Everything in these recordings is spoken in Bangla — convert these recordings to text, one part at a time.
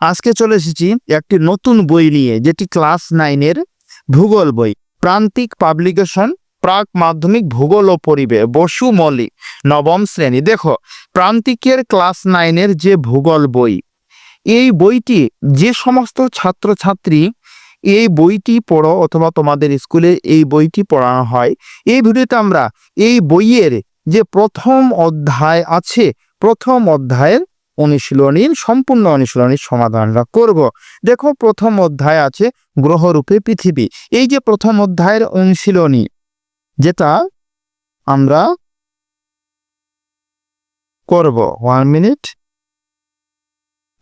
আজকে চলে এসেছি একটি নতুন বই নিয়ে, যেটি ক্লাস নাইনের ভূগোল বই। প্রান্তিক পাবলিকেশন, প্রাক মাধ্যমিক ভূগোল ও পরিবেশ বসু মৌলিক, নবম শ্রেণি। দেখো, প্রান্তিকের ক্লাস নাইনের যে ভূগোল বই, এই বইটি যে সমস্ত ছাত্রছাত্রী এই বইটি পড়ো অথবা তোমাদের স্কুলে এই বইটি পড়ানো হয়, এই ভিডিওতে আমরা এই বইয়ের যে প্রথম অধ্যায় আছে, প্রথম অধ্যায়ের অনুশীলনীর, সম্পূর্ণ অনুশীলনীর সমাধানটা করব। দেখো, প্রথম অধ্যায় আছে গ্রহরূপে পৃথিবী। এই যে প্রথম অধ্যায়ের অনুশীলনী, যেটা আমরা করব। ওয়ান মিনিট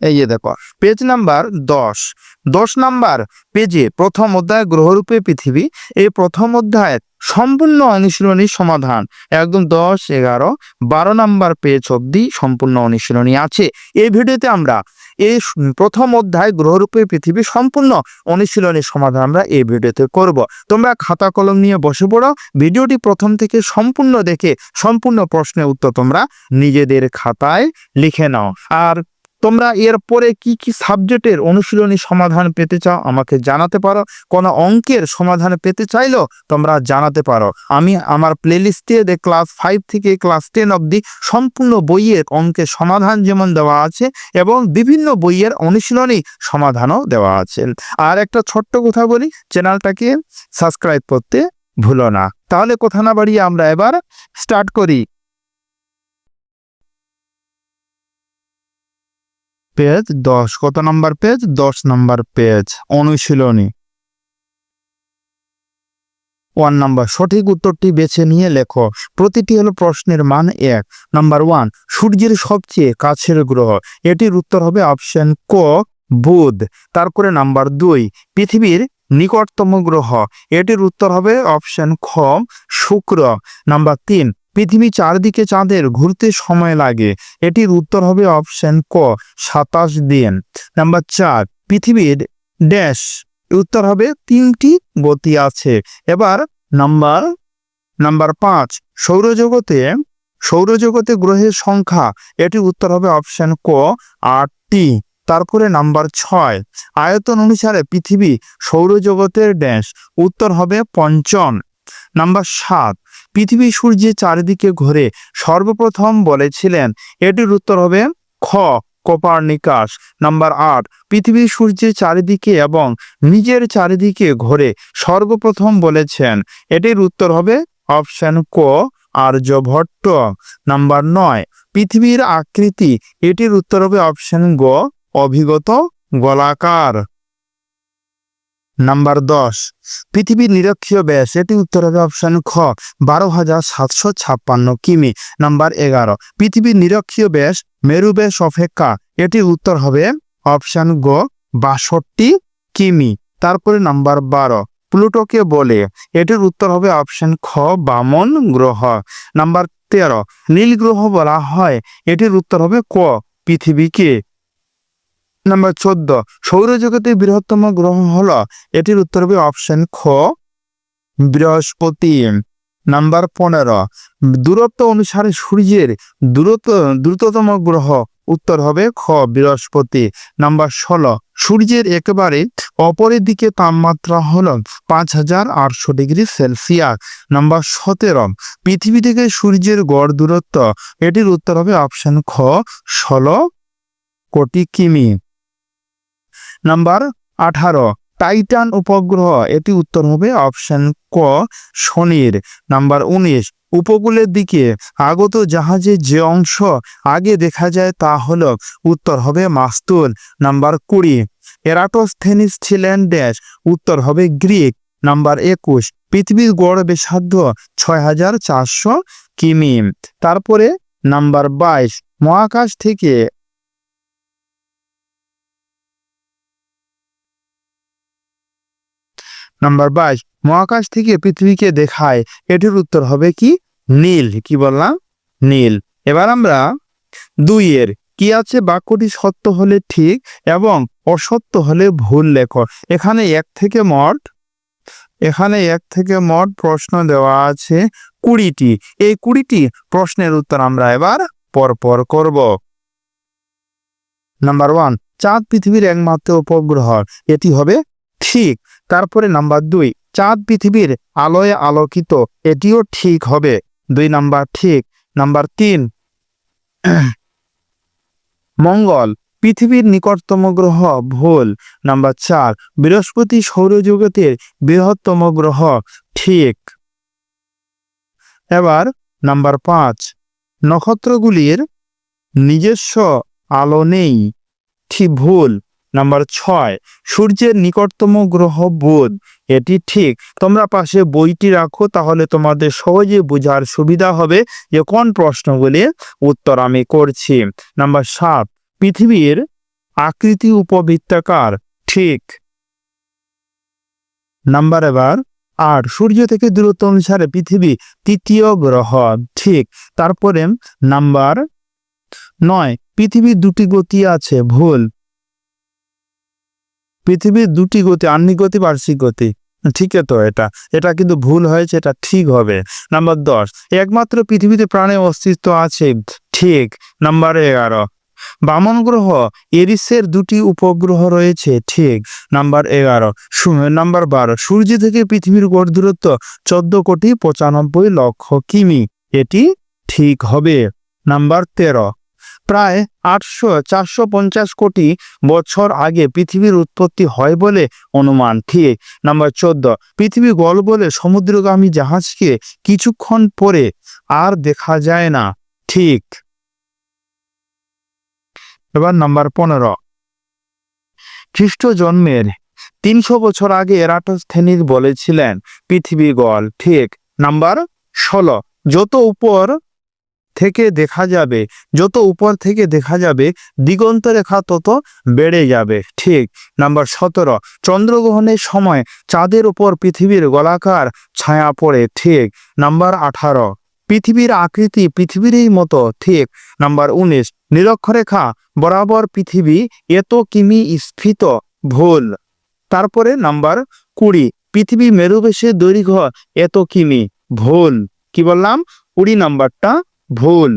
এই যে দেখো পেজ নাম্বার দশ। দশ নাম্বার পেজে প্রথম অধ্যায় গ্রহরূপে পৃথিবী। এই প্রথম অধ্যায়ের সম্পূর্ণ অনুশীলনীর সমাধান। একদম দশ, এগারো, বারো নাম্বার পেজ অবধি সম্পূর্ণ অনুশীলনী আছে। এই ভিডিওতে আমরা এই প্রথম অধ্যায় গ্রহরূপে পৃথিবী সম্পূর্ণ অনুশীলনীর সমাধান আমরা এই ভিডিওতে করব। তোমরা খাতা কলম নিয়ে বসে পড়ো। ভিডিওটি প্রথম থেকে সম্পূর্ণ দেখে সম্পূর্ণ প্রশ্নের উত্তর তোমরা নিজেদের খাতায় লিখে নাও। আর তোমরা এর পরে কি কি সাবজেক্টের অনুশীলনী সমাধান পেতে চাও আমাকে জানাতে পারো। কোনো অঙ্কের সমাধান পেতে চাইলেও তোমরা জানাতে পারো। আমি আমার প্লেলিস্টে ক্লাস ফাইভ থেকে ক্লাস টেন অবধি সম্পূর্ণ বইয়ের অঙ্কের সমাধান যেমন দেওয়া আছে এবং বিভিন্ন বইয়ের অনুশীলনী সমাধানও দেওয়া আছে। আর একটা ছোট্ট কথা বলি, চ্যানেলটাকে সাবস্ক্রাইব করতে ভুলো না। তাহলে কথা না বাড়িয়ে আমরা এবার স্টার্ট করি। পেজ, দশ। কত নম্বর পেজ? দশ নম্বর পেজ। অনুশীলনী। One number. সঠিক উত্তরটি বেছে নিয়ে লেখো। প্রতিটি হলো প্রশ্নের মান এক। নাম্বার ওয়ান, সূর্যের সবচেয়ে কাছের গ্রহ। এটির উত্তর হবে অপশন ক, বুধ। তারপরে নাম্বার দুই, পৃথিবীর নিকটতম গ্রহ। এটির উত্তর হবে অপশন খ, শুক্র। নাম্বার তিন পৃথিবী চারদিকে চাঁদের ঘুরতে সময় লাগে। এটির উত্তর হবে অপশন ক, সাতাশ দিন। নাম্বার চার, পৃথিবীর ড্যাশ। উত্তর হবে তিনটি গতি আছে। এবার নাম্বার নাম্বার পাঁচ, সৌরজগতে সৌরজগতে গ্রহের সংখ্যা। এটির উত্তর হবে অপশন ক, আটটি। তারপরে নাম্বার ছয়, আয়তন অনুসারে পৃথিবী সৌরজগতের ড্যাশ। উত্তর হবে পঞ্চম। নাম্বার সাত পৃথিবী সূর্যের চারিদিকে ঘোরে সর্বপ্রথম বলেছিলেন, এটির উত্তর হবে খ, কোপার্নিকাস। নাম্বার আট, পৃথিবী সূর্যের চারিদিকে এবং নিজের চারিদিকে ঘোরে সর্বপ্রথম বলেছেন, এটির উত্তর হবে অপশন ক, আর্যভট্ট। নাম্বার নয়, পৃথিবীর আকৃতি, এটির উত্তর হবে অপশন গ, অভিগত গোলাকার। নাম্বার দশ, পৃথিবীর নিরক্ষীয় ব্যাস এটি উত্তর হবে অপশন খ, বারো হাজার সাতশো ছাপ্পান্ন কিমি। নাম্বার এগারো, পৃথিবীর নিরক্ষীয় ব্যাস মেরু ব্যাস অপেক্ষা, এটির উত্তর হবে অপশন গ, বাষট্টি কিমি। তারপরে নাম্বার বারো, প্লুটোকে বলে, এটির উত্তর হবে অপশন খ, বামন গ্রহ। নাম্বার তেরো, নীল গ্রহ বলা হয়, এটির উত্তর হবে ক, পৃথিবীকে। নাম্বার চোদ্দ, সৌরজগতের বৃহত্তম গ্রহ হলো, এটির উত্তর হবে অপশন খ, বৃহস্পতি। নাম্বার পনেরো, দূরত্ব অনুসারে সূর্যের দূরত্ব দ্রুততম গ্রহ, উত্তর হবে খ, বৃহস্পতি। নাম্বার ষোলো, সূর্যের একেবারে অপরের দিকে তাপমাত্রা হল পাঁচ হাজার আটশো ডিগ্রি সেলসিয়াস। নাম্বার সতেরো, পৃথিবী থেকে সূর্যের গড় দূরত্ব, এটির উত্তর হবে অপশন খ, ষোলো কোটি কিমি। নাম্বার আঠারো, টাইটান উপগ্রহ, এটি উত্তর হবে অপশন ক শনির নাম্বার উনিশ, উপকূলের দিকে আগত জাহাজের যে অংশ আগে দেখা যায় তা হল উত্তর হবে মাস্তুল। নাম্বার কুড়ি, এরাটোস্থেনিস ছিলেন ড্যাশ উত্তর হবে গ্রিক। নাম্বার একুশ, পৃথিবীর গড় বেসাধ্য ছয় হাজার চারশো কিমি। তারপরে নাম্বার বাইশ, মহাকাশ থেকে নাম্বার বাইশ, মহাকাশ থেকে পৃথিবীকে দেখায়। এটির উত্তর হবে কি? নীল। কি বললাম? নীল। এবার আমরা দুইয়ের কি আছে? বাক্যটি সত্য হলে ঠিক এবং অসত্য হলে ভুল লেখো। এখানে এক থেকে মোট, এখানে এক থেকে মোট প্রশ্ন দেওয়া আছে কুড়িটি। এই কুড়িটি প্রশ্নের উত্তর আমরা এবার পরপর করব। নাম্বার ওয়ান, চাঁদ পৃথিবীর একমাত্র উপগ্রহ। এটি হবে ঠিক তারপরে নাম্বার দুই, চাঁদ পৃথিবীর আলোয় আলোকিত, এটিও ঠিক হবে। দুই নাম্বার ঠিক। নাম্বার তিন, মঙ্গল, পৃথিবীর নিকটতম গ্রহ, ভুল। নাম্বার চার, বৃহস্পতি সৌরজগতের বৃহত্তম গ্রহ, ঠিক। এবার নাম্বার পাঁচ, নক্ষত্রগুলির নিজস্ব আলো নেই, ঠিক ভুল। নাম্বার ছয়, সূর্যের নিকটতম গ্রহ বুধ। এটি ঠিক। তোমরা পাশে বইটি রাখো, তাহলে তোমাদের সহজে বোঝার সুবিধা হবে যে কোন প্রশ্নগুলির উত্তর আমি করছি। নাম্বার সাত, পৃথিবীর আকৃতি উপবৃত্তাকার। ঠিক। নাম্বার এবার আট, সূর্য থেকে দূরত্ব অনুসারে পৃথিবী তৃতীয় গ্রহ। ঠিক। তারপরে নাম্বার নয়, পৃথিবীর দুটি গতি আছে, ভুল। পৃথিবীর দুটি গতি আহ্নিক গতি, বার্ষিক গতি। ঠিক তো এটা। এটা কিন্তু ভুল হয়েছে, এটা ঠিক হবে। নাম্বার দশ, একমাত্র পৃথিবীতে প্রাণের অস্তিত্ব আছে। ঠিক। নাম্বার এগারো, বামন গ্রহ, এরিসের দুটি উপগ্রহ রয়েছে। ঠিক। নাম্বার এগারো নাম্বার বারো, সূর্য থেকে পৃথিবীর গড় দূরত্ব চোদ্দ কোটি পঁচানব্বই লক্ষ কিমি। এটি ঠিক হবে। নাম্বার তেরো প্রায় আটশো চারশো পঞ্চাশ কোটি বছর আগে পৃথিবীর উৎপত্তি হয় বলে অনুমান। ঠিক। নাম্বার চোদ্দ। পৃথিবী গল বলে সমুদ্রগামী জাহাজকে কিছুক্ষণ পরে আর দেখা যায় না। ঠিক। এবার নাম্বার পনেরো। খ্রিস্ট জন্মের তিনশো বছর আগে এরাটোস্থেনিস বলেছিলেন পৃথিবী গল। ঠিক। নাম্বার ষোলো। যত উপর থেকে দেখা যাবে, যত উপর থেকে দেখা যাবে, দিগন্ত রেখা তত বেড়ে যাবে। ঠিক, নাম্বার সতেরো, চন্দ্রগ্রহণের সময় চাঁদের উপর পৃথিবীর গোলাকার ছায়া পড়ে। ঠিক, নাম্বার আঠারো, পৃথিবীর আকৃতি পৃথিবীরই মতো। ঠিক, নাম্বার উনিশ, নিরক্ষরেখা বরাবর পৃথিবী এত কিমি স্ফীত, ভুল। তারপরে নাম্বার কুড়ি, পৃথিবী মেরুবেশের দৈর্ঘ্য এত কিমি, ভুল। কি বললাম? কুড়ি নাম্বারটা ভুল।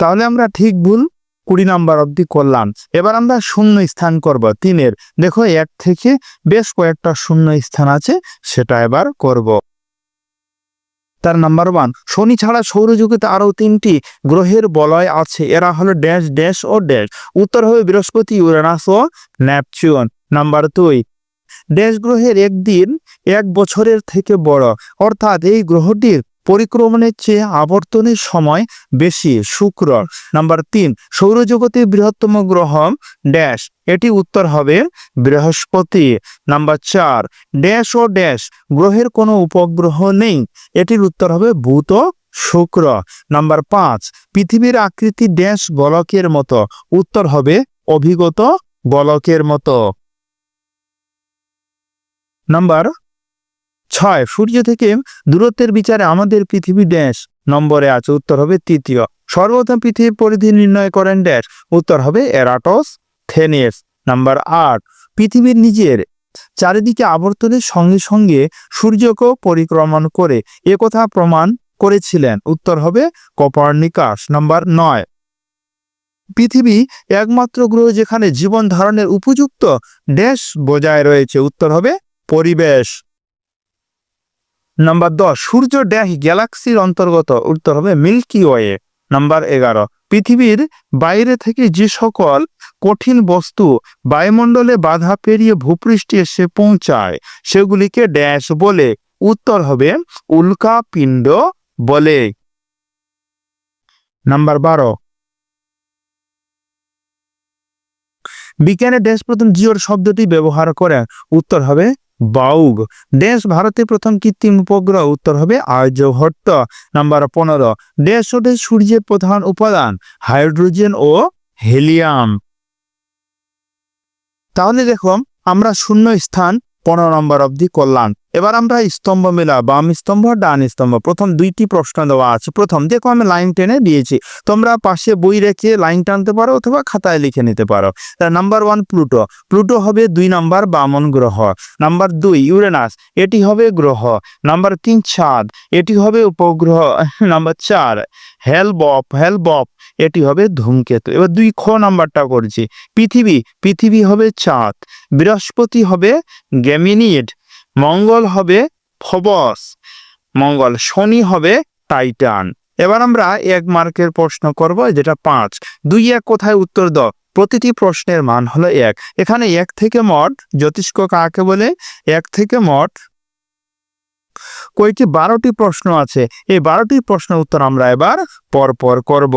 তাহলে আমরা ঠিক ভুল কুড়ি নাম্বার অবধি করলাম। এবার আমরা শূন্য স্থান করব, তিনের। দেখো, এক থেকে বেশ কয়েকটা শূন্য স্থান আছে, সেটা এবার করব। তার নাম্বার ওয়ান, শনি ছাড়া সৌরজগতে আরও তিনটি গ্রহের বলয় আছে, এরা হলো ড্যাশ ড্যাশ ও ড্যাশ। উত্তর হবে বৃহস্পতি ইউরেনাস ও ন্যাপচুন নাম্বার দুই, ড্যাশ গ্রহের একদিন এক বছরের থেকে বড়, অর্থাৎ এই গ্রহটির পরিক্রমণের চেয়ে আবর্তনের সময় বেশি শুক্র নাম্বার তিন, সৌরজগতের বৃহত্তম গ্রহ ড্যাশ। এটি উত্তর হবে বৃহস্পতি। নাম্বার চার, ড্যাশ ও ড্যাশ, গ্রহের কোনো উপগ্রহ নেই। এটির উত্তর হবে ভূত শুক্র। নাম্বার পাঁচ, পৃথিবীর আকৃতি ড্যাশ গোলকের মতো। উত্তর হবে অভিগত গোলকের মতো। নাম্বার ছয়, সূর্য থেকে দূরত্বের বিচারে আমাদের পৃথিবী ড্যাশ নম্বরে আছে, উত্তর হবে তৃতীয়। সর্বপ্রথম পৃথিবীর পরিধি নির্ণয় করেন ড্যাশ উত্তর হবে এরাটস, থেনিস। নাম্বার আট, পৃথিবীর নিজের চারিদিকে আবর্তনের সঙ্গে সঙ্গে সূর্যকেও পরিক্রমণ করে একথা প্রমাণ করেছিলেন। উত্তর হবে কপার্নিকাস। নাম্বার নয়, পৃথিবী একমাত্র গ্রহ যেখানে জীবন ধারণের উপযুক্ত ড্যাশ বজায় রয়েছে। উত্তর হবে পরিবেশ। নাম্বার দশ সূর্য ড্যাশ গ্যালাক্সির অন্তর্গত, উত্তর হবে মিল্কি ওয়ে নাম্বার এগারো, পৃথিবীর বাইরে থেকে যে সকল কঠিন বস্তু বায়ুমণ্ডলে বাধা পেরিয়ে ভূপৃষ্ঠে এসে পৌঁছায়, সেগুলিকে ড্যাশ বলে। উত্তর হবে উল্কা পিণ্ড বলে। নাম্বার বারো বিজ্ঞানে ড্যাশ প্রথম জিওর শব্দটি ব্যবহার করে উত্তর হবে বাউগ। দেশ ভারতে প্রথম কৃত্রিম উপগ্রহ, উত্তর হবে আর্যভট্ট। নাম্বার পনেরো, দেশ হতে সূর্যের প্রধান উপাদান, হাইড্রোজেন ও হেলিয়াম। তাহলে দেখো আমরা শূন্য স্থান পনেরো নম্বর অবধি করলাম। এবার আমরা স্তম্ভ মেলা বাম স্তম্ভ, ডান স্তম্ভ। প্রথম দুইটি প্রশ্ন দেওয়া আছে। প্রথম, দেখো আমি লাইন টেনে দিয়েছি। তোমরা পাশে বই রেখে লাইন টানতে পারো অথবা খাতায় লিখে নিতে পারো। Number one, Pluto. প্লুটো হবে দুই নাম্বার বামন গ্রহ। নাম্বার দুই, ইউরেনাস। এটি হবে গ্রহ। নাম্বার তিন, ছাদ। এটি হবে উপগ্রহ। নাম্বার চার, হেলবপ। হেলবপ, এটি হবে ধূমকেতু। এবার দুই খ নাম্বারটা করছি। পৃথিবী পৃথিবী হবে চাঁদ। বৃহস্পতি হবে গ্যামিনিড। মঙ্গল হবে ফবস, মঙ্গল শনি হবে টাইটান। এবার আমরা এক মার্কের প্রশ্ন করব, যেটা পাঁচ। দুই এক কোথায় উত্তর দাও। প্রতিটি প্রশ্নের মান হলো এক। এখানে এক থেকে মোট, জ্যোতিষ্ক কাকে বলে? এক থেকে মোট কয়টি? বারোটি প্রশ্ন আছে। এই বারোটি প্রশ্নের উত্তর আমরা এবার পরপর করব।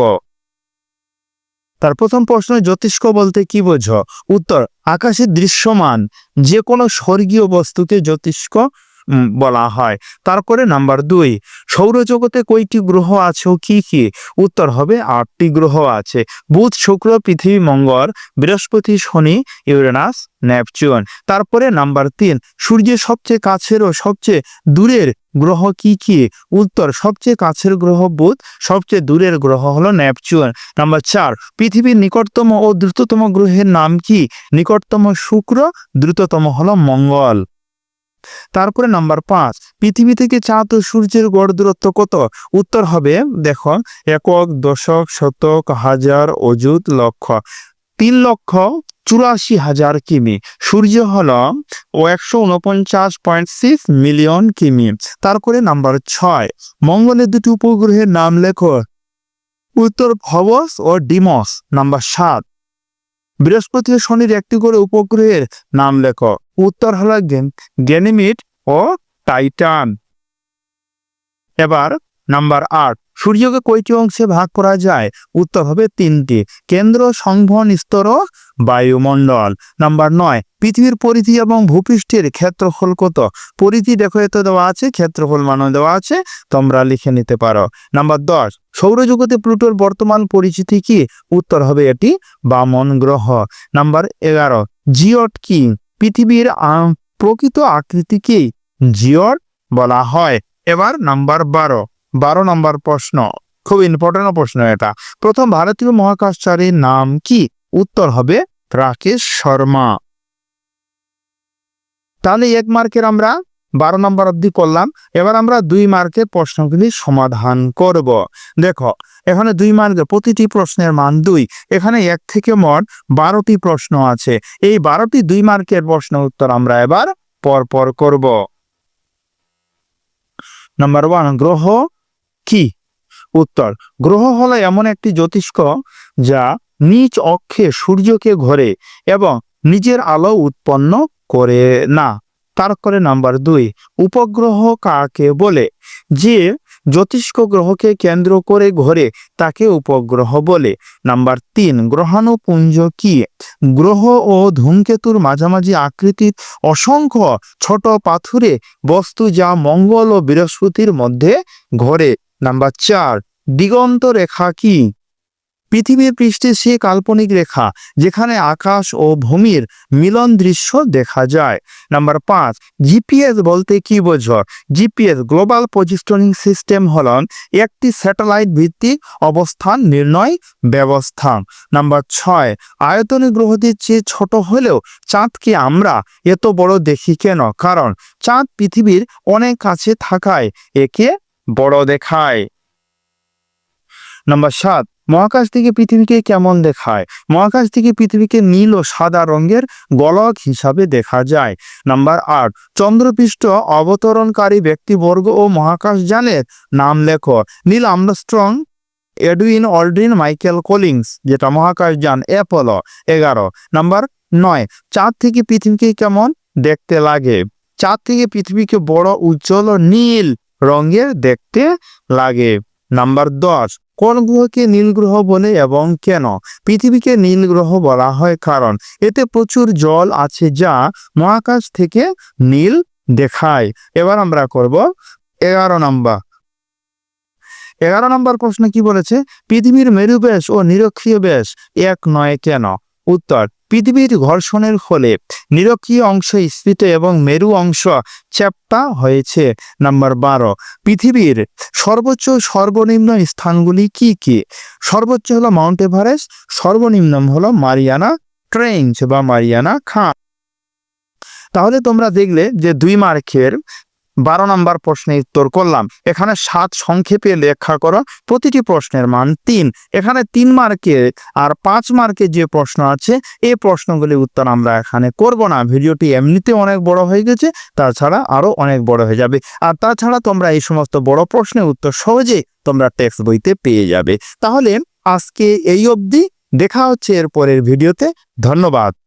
তার প্রথম প্রশ্ন জ্যোতিষ্ক বলতে কি বোঝো? উত্তর আকাশে দৃশ্যমান যে কোনো স্বর্গীয় বস্তুকে জ্যোতিষ্ক বলা হয়। তারপরে নাম্বার দুই, সৌরজগতে কয়টি গ্রহ আছে ও কি কি? উত্তর হবে আটটি গ্রহ আছে। বুধ, শুক্র, পৃথিবী, মঙ্গল, বৃহস্পতি, শনি, ইউরেনাস, নেপচুন। তারপরে নাম্বার তিন, সূর্যের সবচেয়ে কাছের ও সবচেয়ে দূরের গ্রহ কি কি? উত্তর, সবচেয়ে কাছের গ্রহ বুধ, সবচেয়ে দূরের গ্রহ হলো নেপচুন নাম্বার চার, পৃথিবীর নিকটতম ও দ্রুততম গ্রহের নাম কি? নিকটতম শুক্র, দ্রুততম হলো মঙ্গল। তারপরে নাম্বার পাঁচ, পৃথিবী থেকে চাঁদ ও সূর্যের গড় দূরত্ব কত? উত্তর হবে, দেখো, একক, দশক, শতক, হাজার, অযুত, লক্ষ। তিন লক্ষ চুরাশি হাজার কিমি। সূর্য হল ও একশো উনপঞ্চাশ পয়েন্ট সিক্স মিলিয়ন কিমি। তারপরে নাম্বার ছয়। মঙ্গলের দুটি উপগ্রহের নাম লেখো। উত্তর ভবস ও ডিমস, নাম্বার সাত। বৃহস্পতি ও শনির একটি করে উপগ্রহের নাম লেখো। উত্তর হল গ্যানিমিড ও টাইটান। এবার নাম্বার আট। সূর্যকে কয়টি অংশে ভাগ করা যায়? উত্তর হবে তিনটি। কেন্দ্র সংবহন স্তর বায়ুমণ্ডল। নাম্বার নয়, পৃথিবীর পরিধি এবং ভূপৃষ্ঠের ক্ষেত্রফল কত? পরিধি দেখো, এত দেওয়া আছে, ক্ষেত্রফল মানও দেওয়া আছে, তোমরা লিখে নিতে পারো। নাম্বার দশ, সৌরজগতে প্লুটোর বর্তমান পরিচিতি কি? উত্তর হবে এটি বামন গ্রহ। নাম্বার এগারো, জিওট কি? পৃথিবীর প্রকৃত আকৃতিকে জিওট বলা হয়। এবার নাম্বার বারো। বারো নম্বর প্রশ্ন। খুব ইম্পর্টেন্ট প্রশ্ন এটা। প্রথম ভারতীয় মহাকাশচারীর নাম কি? উত্তর হবে রাকেশ শর্মা। তাহলে এক মার্কের আমরা বারো নম্বর অবধি করলাম। এবার আমরা দুই মার্কের প্রশ্নগুলি সমাধান করব। দেখো, এখানে দুই মার্কের প্রতিটি প্রশ্নের মান দুই। এখানে এক থেকে মোট বারোটি প্রশ্ন আছে। এই বারোটি দুই মার্কের প্রশ্ন উত্তর আমরা এবার পরপর করব। নাম্বার ওয়ান, গ্রহ কি? উত্তর, গ্রহ হলো এমন একটি জ্যোতিষ্ক যা নিজ অক্ষে সূর্যকে ঘোরে এবং নিজের আলো উৎপন্ন করে না। তারপরে নাম্বার দুই, উপগ্রহ কাকে বলে? যে জ্যোতিষ্ক গ্রহকে কেন্দ্র করে ঘোরে, তাকে উপগ্রহ বলে। নাম্বার তিন, গ্রহাণুপুঞ্জ কি? গ্রহ ও ধূমকেতুর মাঝামাঝি আকৃতির অসংখ্য ছোট পাথুরে বস্তু যা মঙ্গল ও বৃহস্পতির মধ্যে ঘোরে। নাম্বার চার, দিগন্ত রেখা কি? পৃথিবীর পৃষ্ঠে সে কাল্পনিক রেখা, যেখানে আকাশ ও ভূমির মিলন দৃশ্য দেখা যায়। নাম্বার পাঁচ, জিপিএস বলতে কি বোঝো? জিপিএস গ্লোবাল পজিশনিং সিস্টেম হল একটি স্যাটেলাইট ভিত্তিক অবস্থান নির্ণয় ব্যবস্থা। নাম্বার ছয়, আয়তনে গ্রহটির চেয়ে ছোট হলেও চাঁদকে আমরা এত বড় দেখি কেন? কারণ চাঁদ পৃথিবীর অনেক কাছে থাকায় একে বড় দেখায়। নম্বর সাত, মহাকাশ থেকে পৃথিবীকে কেমন দেখায়? মহাকাশ থেকে পৃথিবীকে নীল ও সাদা রঙের গলক হিসাবে দেখা যায়। নাম্বার আট, চন্দ্রপৃষ্ঠ অবতরণকারী ব্যক্তিবর্গ ও মহাকাশযানের নাম লেখো। Neil Armstrong Edwin Aldrin, Michael Collins, যেটা মহাকাশযান অ্যাপোলো এগারো। নাম্বার নয়, চাঁদ থেকে পৃথিবীকে কেমন দেখতে লাগে? চাঁদ থেকে পৃথিবীকে বড়, উজ্জ্বল ও নীল রঙের দেখতে লাগে। নাম্বার দশ, কোন গ্রহকে নীল গ্রহ বলে এবং কেন? পৃথিবীকে নীল গ্রহ বলা হয় কারণ এতে প্রচুর জল আছে যা মহাকাশ থেকে নীল দেখায়। এবার আমরা করব এগারো নম্বর। এগারো নম্বর প্রশ্ন কি বলেছে? পৃথিবীর মেরু ব্যাস ও নিরক্ষীয় বেশ এক নয় কেন? উত্তর পৃথিবীর ঘর্ষণের ফলে নিরক্ষীয় অংশ স্ফীত এবং মেরু অংশ চ্যাপ্টা হয়েছে। নাম্বার বারো, পৃথিবীর সর্বোচ্চ সর্বনিম্ন স্থানগুলি কি কি? সর্বোচ্চ হলো মাউন্ট এভারেস্ট, সর্বনিম্ন হলো মারিয়ানা ট্রেঞ্চ বা মারিয়ানা খাঁ তাহলে তোমরা দেখলে যে দুই মার্কের বারো নম্বর প্রশ্নের উত্তর করলাম। এখানে সাত সংক্ষেপে লেখা করো, প্রতিটি প্রশ্নের মান তিন। এখানে তিন মার্কে আর পাঁচ মার্কে যে প্রশ্ন আছে, এই প্রশ্নগুলির উত্তর আমরা এখানে করব না। ভিডিওটি এমনিতে অনেক বড় হয়ে গেছে, তাছাড়া আরও অনেক বড় হয়ে যাবে। আর তাছাড়া তোমরা এই সমস্ত বড় প্রশ্নের উত্তর সহজে তোমরা টেক্সট বইতে পেয়ে যাবে। তাহলে আজকে এই অবধি, দেখা হচ্ছে এর পরের ভিডিওতে। ধন্যবাদ।